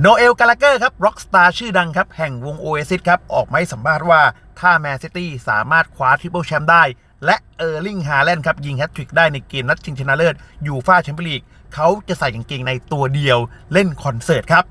โนเอลกาลาเกอร์ครับร็อกสตาร์ชื่อดังครับ แห่งวงโอเอซิสครับ ออกมาให้สัมภาษณ์ว่า ถ้าแมนซิตี้สามารถคว้าทริปเปิลแชมป์ได้ และเออร์ลิงฮาแลนด์ครับ ยิงแฮตทริกได้ในเกมนัดชิงชนะเลิศยูฟ่าแชมเปี้ยนลีกเขาจะใส่กางเกงในตัวเดียวเล่นคอนเสิร์ตครับ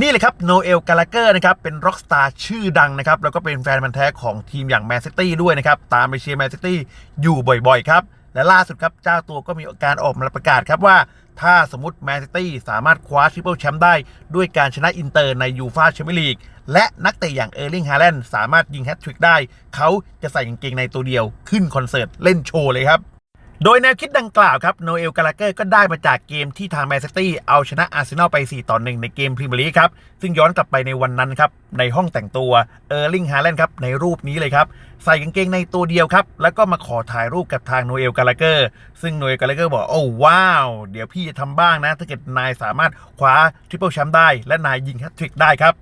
นี่เลยครับโนเอลกาลาเกอร์นะครับ เป็นร็อกสตาร์ชื่อดังนะครับ แล้วก็เป็นแฟนมันธุ์แท้ของทีมอย่างแมนซิตี้ด้วยนะครับตามไปเชียร์แมนซิตี้อยู่บ่อยๆครับ และล่าสุดครับเจ้าตัวก็มีการออกมาประกาศครับว่า ถ้าสมมติแมนซิตี้สามารถคว้าทริปเปิลแชมป์ได้ ด้วยการชนะอินเตอร์ในยูฟาแชมเปี้ยนลีก และนักเตะอย่างเออร์ลิงฮาแลนด์สามารถยิงแฮตทริกได้ เขาจะใส่กางเกงในตัวเดียวขึ้นคอนเสิร์ตเล่นโชว์เลยครับ โดยแนวคิดดังกล่าวครับโนเอลกาลาเกอร์ก็ได้มาจากเกมที่ทางแมนซิตี้เอาชนะอาร์เซนอลไป 4 ต่อ 1 ในเกมพรีเมียร์ลีกครับ ซึ่งย้อนกลับไปในวันนั้นครับ ในห้องแต่งตัวเออร์ลิงฮาแลนด์ครับ ในรูปนี้เลยครับ ใส่กางเกงในตัวเดียวครับ แล้วก็มาขอถ่ายรูปกับทางโนเอลกาลาเกอร์ซึ่งโนเอลกาลาเกอร์บอก โอ้ว้าว เดี๋ยวพี่จะทำบ้างนะ ถ้าเกิดนายสามารถคว้าทริปเปิลแชมป์ได้และนายยิงแฮตทริกได้ครับ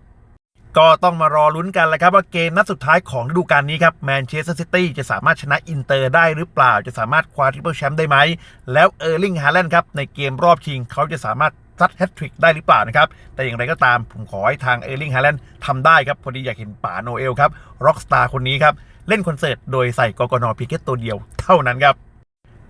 ก็ต้องมารอลุ้นกันแหละครับว่าเกมนัดสุดท้ายของฤดูกาลนี้ครับแมนเชสเตอร์ซิตี้จะสามารถชนะอินเตอร์ได้หรือเปล่า จะสามารถคว้าทริปเปิลแชมป์ได้ไหม แล้วเออร์ลิงฮาแลนด์ครับในเกมรอบชิงเขาจะสามารถซัดแฮตทริกได้หรือเปล่านะครับ แต่อย่างไรก็ตามผมขอให้ทางเออร์ลิงฮาแลนด์ทำได้ครับพอดีอยากเห็นป๋าโนเอลครับร็อกสตาร์คนนี้ครับเล่นคอนเสิร์ตโดยใส่กกนพีเกตตัวเดียวเท่านั้นครับ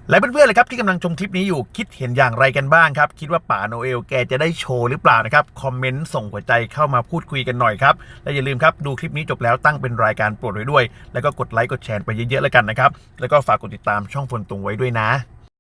และเพื่อนๆเลยครับที่กำลังชมคลิปนี้อยู่คิดเห็นอย่างไรกันบ้างครับ คิดว่าป่าโนเอลแกจะได้โชว์หรือเปล่านะครับ คอมเมนต์ส่งหัวใจเข้ามาพูดคุยกันหน่อยครับ และอย่าลืมครับดูคลิปนี้จบแล้วตั้งเป็นรายการโปรดไว้ด้วย แล้วก็กดไลค์กดแชร์ไปเยอะๆแล้วกันนะครับ แล้วก็ฝากกดติดตามช่องฝนตุงไว้ด้วยนะ